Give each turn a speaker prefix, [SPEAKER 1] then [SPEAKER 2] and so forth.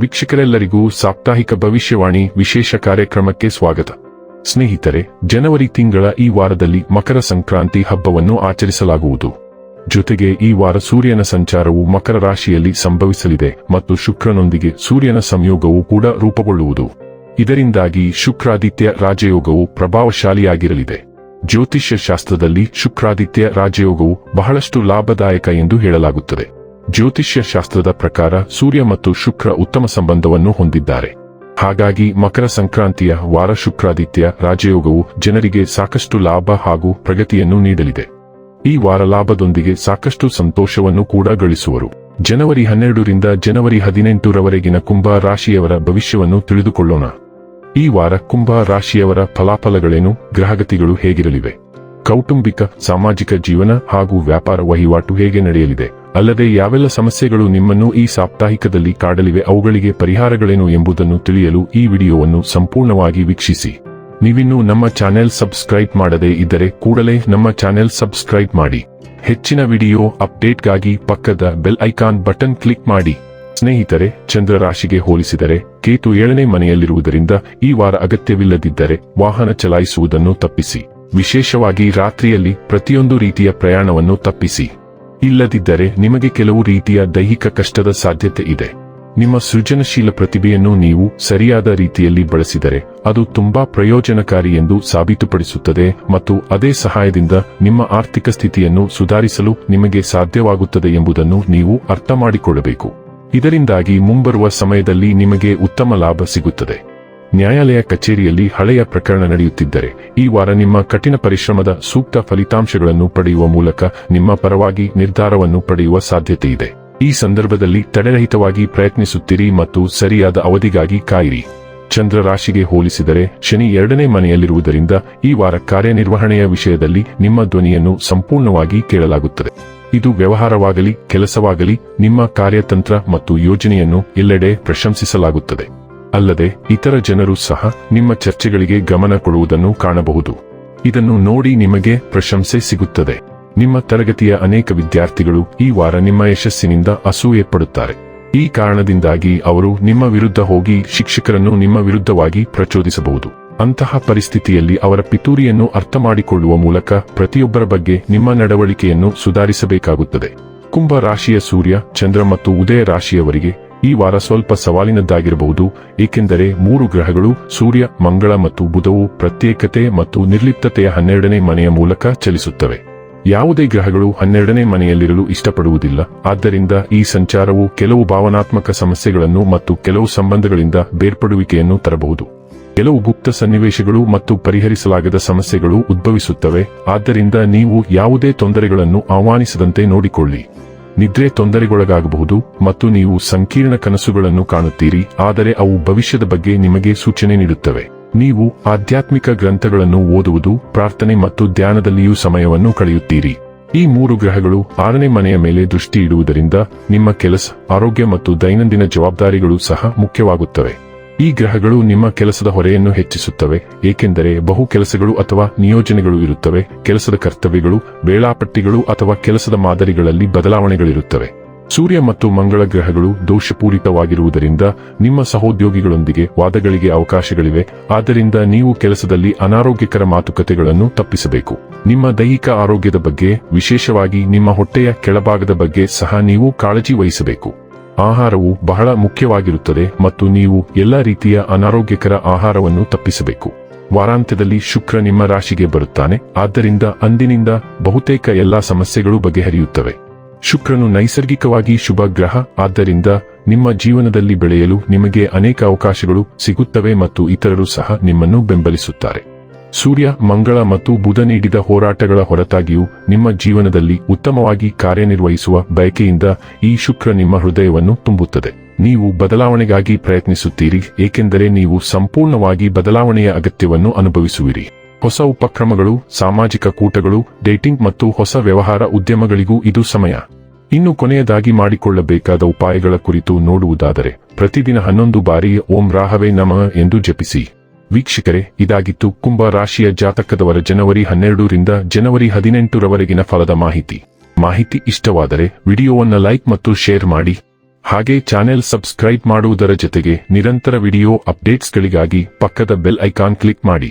[SPEAKER 1] ವೀಕ್ಷಕರೆಲ್ಲರಿಗೂ ಸಾಪ್ತಾಹಿಕ ಭವಿಷ್ಯವಾಣಿ ವಿಶೇಷ ಕಾರ್ಯಕ್ರಮಕ್ಕೆ ಸ್ವಾಗತ. ಸ್ನೇಹಿತರೆ, ಜನವರಿ ತಿಂಗಳ ಈ ವಾರದಲ್ಲಿ ಮಕರ ಸಂಕ್ರಾಂತಿ ಹಬ್ಬವನ್ನು ಆಚರಿಸಲಾಗುವುದು. ಜೊತೆಗೆ ಈ ವಾರ ಸೂರ್ಯನ ಸಂಚಾರವು ಮಕರ ರಾಶಿಯಲ್ಲಿ ಸಂಭವಿಸಲಿದೆ ಮತ್ತು ಶುಕ್ರನೊಂದಿಗೆ ಸೂರ್ಯನ ಸಂಯೋಗವು ಕೂಡ ರೂಪುಗೊಳ್ಳುವುದು. ಇದರಿಂದಾಗಿ ಶುಕ್ರಾದಿತ್ಯ ರಾಜಯೋಗವು ಪ್ರಭಾವಶಾಲಿಯಾಗಿರಲಿದೆ. ಜ್ಯೋತಿಷ್ಯ ಶಾಸ್ತ್ರದಲ್ಲಿ ಶುಕ್ರಾದಿತ್ಯ ರಾಜಯೋಗವು ಬಹಳಷ್ಟು ಲಾಭದಾಯಕ ಎಂದು ಹೇಳಲಾಗುತ್ತದೆ. ಜ್ಯೋತಿಷ್ಯ ಶಾಸ್ತ್ರದ ಪ್ರಕಾರ ಸೂರ್ಯ ಮತ್ತು ಶುಕ್ರ ಉತ್ತಮ ಸಂಬಂಧವನ್ನು ಹೊಂದಿದ್ದಾರೆ. ಹಾಗಾಗಿ ಮಕರ ಸಂಕ್ರಾಂತಿಯ ವಾರ ಶುಕ್ರಾದಿತ್ಯ ರಾಜಯೋಗವು ಜನರಿಗೆ ಸಾಕಷ್ಟು ಲಾಭ ಹಾಗೂ ಪ್ರಗತಿಯನ್ನು ನೀಡಲಿದೆ. ಈ ವಾರ ಲಾಭದೊಂದಿಗೆ ಸಾಕಷ್ಟು ಸಂತೋಷವನ್ನು ಕೂಡ ಗಳಿಸುವರು. ಜನವರಿ ಹನ್ನೆರಡರಿಂದ ಜನವರಿ ಹದಿನೆಂಟರವರೆಗಿನ ಕುಂಭ ರಾಶಿಯವರ ಭವಿಷ್ಯವನ್ನು ತಿಳಿದುಕೊಳ್ಳೋಣ. ಈ ವಾರ ಕುಂಭ ರಾಶಿಯವರ ಫಲಾಫಲಗಳೇನು, ಗ್ರಹಗತಿಗಳು ಹೇಗಿರಲಿವೆ? ಕೌಟುಂಬಿಕ, ಸಾಮಾಜಿಕ ಜೀವನ ಹಾಗೂ ವ್ಯಾಪಾರ ವಹಿವಾಟು ಹೇಗೆ ನಡೆಯಲಿದೆ? ಅಲ್ಲದೆ ಯಾವೆಲ್ಲ ಸಮಸ್ಯೆಗಳು ನಿಮ್ಮನ್ನು ಈ ಸಾಪ್ತಾಹಿಕದಲ್ಲಿ ಕಾಡಲಿವೆ ಅವುಗಳಿಗೆ ಪರಿಹಾರಗಳೇನು ಎಂಬುದನ್ನು ತಿಳಿಯಲು ಈ ವಿಡಿಯೋವನ್ನು ಸಂಪೂರ್ಣವಾಗಿ ವೀಕ್ಷಿಸಿ. ನೀವಿನ್ನೂ ನಮ್ಮ ಚಾನೆಲ್ ಸಬ್ಸ್ಕ್ರೈಬ್ ಮಾಡದೇ ಇದ್ದರೆ ಕೂಡಲೇ ನಮ್ಮ ಚಾನೆಲ್ ಸಬ್ಸ್ಕ್ರೈಬ್ ಮಾಡಿ. ಹೆಚ್ಚಿನ ವಿಡಿಯೋ ಅಪ್ಡೇಟ್ಗಾಗಿ ಪಕ್ಕದ ಬೆಲ್ ಐಕಾನ್ ಬಟನ್ ಕ್ಲಿಕ್ ಮಾಡಿ. ಸ್ನೇಹಿತರೆ ಚಂದ್ರ ರಾಶಿಗೆ ಹೋಲಿಸಿದರೆ ಕೇತು ಏಳನೇ ಮನೆಯಲ್ಲಿರುವುದರಿಂದ ಈ ವಾರ ಅಗತ್ಯವಿಲ್ಲದಿದ್ದರೆ ವಾಹನ ಚಲಾಯಿಸುವುದನ್ನು ತಪ್ಪಿಸಿ. ವಿಶೇಷವಾಗಿ ರಾತ್ರಿಯಲ್ಲಿ ಪ್ರತಿಯೊಂದು ರೀತಿಯ ಪ್ರಯಾಣವನ್ನು ತಪ್ಪಿಸಿ. ಇಲ್ಲದಿದ್ದರೆ ನಿಮಗೆ ಕೆಲವು ರೀತಿಯ ದೈಹಿಕ ಕಷ್ಟದ ಸಾಧ್ಯತೆ ಇದೆ. ನಿಮ್ಮ ಸೃಜನಶೀಲ ಪ್ರತಿಭೆಯನ್ನು ನೀವು ಸರಿಯಾದ ರೀತಿಯಲ್ಲಿ ಬಳಸಿದರೆ ಅದು ತುಂಬಾ ಪ್ರಯೋಜನಕಾರಿ ಎಂದು ಸಾಬೀತುಪಡಿಸುತ್ತದೆ ಮತ್ತು ಅದೇ ಸಹಾಯದಿಂದ ನಿಮ್ಮ ಆರ್ಥಿಕ ಸ್ಥಿತಿಯನ್ನು ಸುಧಾರಿಸಲು ನಿಮಗೆ ಸಾಧ್ಯವಾಗುತ್ತದೆ ಎಂಬುದನ್ನು ನೀವು ಅರ್ಥ ಮಾಡಿಕೊಳ್ಳಬೇಕು ಇದರಿಂದಾಗಿ ಮುಂಬರುವ ಸಮಯದಲ್ಲಿ ನಿಮಗೆ ಉತ್ತಮ ಲಾಭ ಸಿಗುತ್ತದೆ. ನ್ಯಾಯಾಲಯ ಕಚೇರಿಯಲ್ಲಿ ಹಳೆಯ ಪ್ರಕರಣ ನಡೆಯುತ್ತಿದ್ದರೆ, ಈ ವಾರ ನಿಮ್ಮ ಕಠಿಣ ಪರಿಶ್ರಮದ ಸೂಕ್ತ ಫಲಿತಾಂಶಗಳನ್ನು ಪಡೆಯುವ ಮೂಲಕ ನಿಮ್ಮ ಪರವಾಗಿ ನಿರ್ಧಾರವನ್ನು ಪಡೆಯುವ ಸಾಧ್ಯತೆ ಇದೆ. ಈ ಸಂದರ್ಭದಲ್ಲಿ ತಡೆರಹಿತವಾಗಿ ಪ್ರಯತ್ನಿಸುತ್ತಿರಿ ಮತ್ತು ಸರಿಯಾದ ಅವಧಿಗಾಗಿ ಕಾಯಿರಿ. ಚಂದ್ರ ರಾಶಿಗೆ ಹೋಲಿಸಿದರೆ ಶನಿ ಎರಡನೇ ಮನೆಯಲ್ಲಿರುವುದರಿಂದ ಈ ವಾರ ಕಾರ್ಯನಿರ್ವಹಣೆಯ ವಿಷಯದಲ್ಲಿ ನಿಮ್ಮ ಧ್ವನಿಯನ್ನು ಸಂಪೂರ್ಣವಾಗಿ ಕೇಳಲಾಗುತ್ತದೆ. ಇದು ವ್ಯವಹಾರವಾಗಲಿ, ಕೆಲಸವಾಗಲಿ, ನಿಮ್ಮ ಕಾರ್ಯತಂತ್ರ ಮತ್ತು ಯೋಜನೆಯನ್ನು ಎಲ್ಲೆಡೆ ಪ್ರಶಂಸಿಸಲಾಗುತ್ತದೆ. ಅಲ್ಲದೆ ಇತರ ಜನರು ಸಹ ನಿಮ್ಮ ಚರ್ಚೆಗಳಿಗೆ ಗಮನ ಕೊಡುವುದನ್ನು ಕಾಣಬಹುದು. ಇದನ್ನು ನೋಡಿ ನಿಮಗೆ ಪ್ರಶಂಸೆ ಸಿಗುತ್ತದೆ. ನಿಮ್ಮ ತರಗತಿಯ ಅನೇಕ ವಿದ್ಯಾರ್ಥಿಗಳು ಈ ವಾರ ನಿಮ್ಮ ಯಶಸ್ಸಿನಿಂದ ಅಸೂಯೆ ಪಡುತ್ತಾರೆ. ಈ ಕಾರಣದಿಂದಾಗಿ ಅವರು ನಿಮ್ಮ ವಿರುದ್ಧ ಹೋಗಿ ಶಿಕ್ಷಕರನ್ನು ನಿಮ್ಮ ವಿರುದ್ಧವಾಗಿ ಪ್ರಚೋದಿಸಬಹುದು. ಅಂತಹ ಪರಿಸ್ಥಿತಿಯಲ್ಲಿ ಅವರ ಪಿತೂರಿಯನ್ನು ಅರ್ಥ ಮಾಡಿಕೊಳ್ಳುವ ಮೂಲಕ ಪ್ರತಿಯೊಬ್ಬರ ಬಗ್ಗೆ ನಿಮ್ಮ ನಡವಳಿಕೆಯನ್ನು ಸುಧಾರಿಸಬೇಕಾಗುತ್ತದೆ. ಕುಂಭ ರಾಶಿಯ ಸೂರ್ಯ, ಚಂದ್ರ ಮತ್ತು ಉದಯ ರಾಶಿಯವರಿಗೆ ಈ ವಾರ ಸ್ವಲ್ಪ ಸವಾಲಿನದ್ದಾಗಿರಬಹುದು, ಏಕೆಂದರೆ ಮೂರು ಗ್ರಹಗಳು ಸೂರ್ಯ, ಮಂಗಳ ಮತ್ತು ಬುಧವು ಪ್ರತ್ಯೇಕತೆ ಮತ್ತು ನಿರ್ಲಿಪ್ತತೆಯ ಹನ್ನೆರಡನೇ ಮನೆಯ ಮೂಲಕ ಚಲಿಸುತ್ತವೆ. ಯಾವುದೇ ಗ್ರಹಗಳು ಹನ್ನೆರಡನೇ ಮನೆಯಲ್ಲಿರಲು ಇಷ್ಟಪಡುವುದಿಲ್ಲ. ಆದ್ದರಿಂದ ಈ ಸಂಚಾರವು ಕೆಲವು ಭಾವನಾತ್ಮಕ ಸಮಸ್ಯೆಗಳನ್ನು ಮತ್ತು ಕೆಲವು ಸಂಬಂಧಗಳಿಂದ ಬೇರ್ಪಡುವಿಕೆಯನ್ನು ತರಬಹುದು. ಕೆಲವು ಗುಪ್ತ ಸನ್ನಿವೇಶಗಳು ಮತ್ತು ಪರಿಹರಿಸಲಾಗದ ಸಮಸ್ಯೆಗಳು ಉದ್ಭವಿಸುತ್ತವೆ. ಆದ್ದರಿಂದ ನೀವು ಯಾವುದೇ ತೊಂದರೆಗಳನ್ನು ಆಹ್ವಾನಿಸದಂತೆ ನೋಡಿಕೊಳ್ಳಿ. ನಿದ್ರೆ ತೊಂದರೆಗೊಳಗಾಗಬಹುದು ಮತ್ತು ನೀವು ಸಂಕೀರ್ಣ ಕನಸುಗಳನ್ನು ಕಾಣುತ್ತೀರಿ, ಆದರೆ ಅವು ಭವಿಷ್ಯದ ಬಗ್ಗೆ ನಿಮಗೆ ಸೂಚನೆ ನೀಡುತ್ತವೆ. ನೀವು ಆಧ್ಯಾತ್ಮಿಕ ಗ್ರಂಥಗಳನ್ನು ಓದುವುದು, ಪ್ರಾರ್ಥನೆ ಮತ್ತು ಧ್ಯಾನದಲ್ಲಿಯೂ ಸಮಯವನ್ನು ಕಳೆಯುತ್ತೀರಿ. ಈ ಮೂರು ಗ್ರಹಗಳು ಆರನೇ ಮನೆಯ ಮೇಲೆ ದೃಷ್ಟಿ ಇಡುವುದರಿಂದ ನಿಮ್ಮ ಕೆಲಸ, ಆರೋಗ್ಯ ಮತ್ತು ದೈನಂದಿನ ಜವಾಬ್ದಾರಿಗಳು ಸಹ ಮುಖ್ಯವಾಗುತ್ತವೆ. ಈ ಗ್ರಹಗಳು ನಿಮ್ಮ ಕೆಲಸದ ಹೊರೆಯನ್ನು ಹೆಚ್ಚಿಸುತ್ತವೆ, ಏಕೆಂದರೆ ಬಹು ಕೆಲಸಗಳು ಅಥವಾ ನಿಯೋಜನೆಗಳು ಇರುತ್ತವೆ, ಕೆಲಸದ ಕರ್ತವ್ಯಗಳು, ವೇಳಾಪಟ್ಟಿಗಳು ಅಥವಾ ಕೆಲಸದ ಮಾದರಿಗಳಲ್ಲಿ ಬದಲಾವಣೆಗಳಿರುತ್ತವೆ. ಸೂರ್ಯ ಮತ್ತು ಮಂಗಳ ಗ್ರಹಗಳು ದೋಷಪೂರಿತವಾಗಿರುವುದರಿಂದ ನಿಮ್ಮ ಸಹೋದ್ಯೋಗಿಗಳೊಂದಿಗೆ ವಾದಗಳಿಗೆ ಅವಕಾಶಗಳಿವೆ, ಆದ್ದರಿಂದ ನೀವು ಕೆಲಸದಲ್ಲಿ ಅನಾರೋಗ್ಯಕರ ಮಾತುಕತೆಗಳನ್ನು ತಪ್ಪಿಸಬೇಕು. ನಿಮ್ಮ ದೈಹಿಕ ಆರೋಗ್ಯದ ಬಗ್ಗೆ, ವಿಶೇಷವಾಗಿ ನಿಮ್ಮ ಹೊಟ್ಟೆಯ ಕೆಳಭಾಗದ ಬಗ್ಗೆ ಸಹ ನೀವು ಕಾಳಜಿ ವಹಿಸಬೇಕು. ಆಹಾರವು ಬಹಳ ಮುಖ್ಯವಾಗಿರುತ್ತದೆ ಮತ್ತು ನೀವು ಎಲ್ಲ ರೀತಿಯ ಅನಾರೋಗ್ಯಕರ ಆಹಾರವನ್ನು ತಪ್ಪಿಸಬೇಕು. ವಾರಾಂತ್ಯದಲ್ಲಿ ಶುಕ್ರ ನಿಮ್ಮ ರಾಶಿಗೆ ಬರುತ್ತಾನೆ, ಆದ್ದರಿಂದ ಅಂದಿನಿಂದ ಬಹುತೇಕ ಎಲ್ಲಾ ಸಮಸ್ಯೆಗಳು ಬಗೆಹರಿಯುತ್ತವೆ. ಶುಕ್ರನು ನೈಸರ್ಗಿಕವಾಗಿ ಶುಭ ಗ್ರಹ, ಆದ್ದರಿಂದ ನಿಮ್ಮ ಜೀವನದಲ್ಲಿ ಬೆಳೆಯಲು ನಿಮಗೆ ಅನೇಕ ಅವಕಾಶಗಳು ಸಿಗುತ್ತವೆ ಮತ್ತು ಇತರರು ಸಹ ನಿಮ್ಮನ್ನು ಬೆಂಬಲಿಸುತ್ತಾರೆ. ಸೂರ್ಯ, ಮಂಗಳ ಮತ್ತು ಬುಧ ನೀಡಿದ ಹೋರಾಟಗಳ ಹೊರತಾಗಿಯೂ ನಿಮ್ಮ ಜೀವನದಲ್ಲಿ ಉತ್ತಮವಾಗಿ ಕಾರ್ಯನಿರ್ವಹಿಸುವ ಬಯಕೆಯಿಂದ ಈ ಶುಕ್ರ ನಿಮ್ಮ ಹೃದಯವನ್ನು ತುಂಬುತ್ತದೆ. ನೀವು ಬದಲಾವಣೆಗಾಗಿ ಪ್ರಯತ್ನಿಸುತ್ತೀರಿ, ಏಕೆಂದರೆ ನೀವು ಸಂಪೂರ್ಣವಾಗಿ ಬದಲಾವಣೆಯ ಅಗತ್ಯವನ್ನು ಅನುಭವಿಸುವಿರಿ. ಹೊಸ ಉಪಕ್ರಮಗಳು, ಸಾಮಾಜಿಕ ಕೂಟಗಳು, ಡೇಟಿಂಗ್ ಮತ್ತು ಹೊಸ ವ್ಯವಹಾರ ಉದ್ಯಮಗಳಿಗೂ ಇದು ಸಮಯ. ಇನ್ನು ಕೊನೆಯದಾಗಿ ಮಾಡಿಕೊಳ್ಳಬೇಕಾದ ಉಪಾಯಗಳ ಕುರಿತು ನೋಡುವುದಾದರೆ, ಪ್ರತಿದಿನ ಹನ್ನೊಂದು ಬಾರಿ ಓಂ ರಾಹವೇ ನಮಃ ಎಂದು ಜಪಿಸಿ. ವೀಕ್ಷಕರೇ, ಇದಾಗಿತ್ತು ಕುಂಭ ರಾಶಿಯ ಜಾತಕದವರ ಜನವರಿ ಹನ್ನೆರಡರಿಂದ ಜನವರಿ ಹದಿನೆಂಟರವರೆಗಿನ ಫಲದ ಮಾಹಿತಿ. ಮಾಹಿತಿ ಇಷ್ಟವಾದರೆ ವಿಡಿಯೋವನ್ನು ಲೈಕ್ ಮತ್ತು ಶೇರ್ ಮಾಡಿ. ಹಾಗೆ ಚಾನೆಲ್ ಸಬ್ಸ್ಕ್ರೈಬ್ ಮಾಡುವುದರ ಜೊತೆಗೆ ನಿರಂತರ ವಿಡಿಯೋ ಅಪ್ಡೇಟ್ಸ್ಗಳಿಗಾಗಿ ಪಕ್ಕದ ಬೆಲ್ ಐಕಾನ್ ಕ್ಲಿಕ್ ಮಾಡಿ.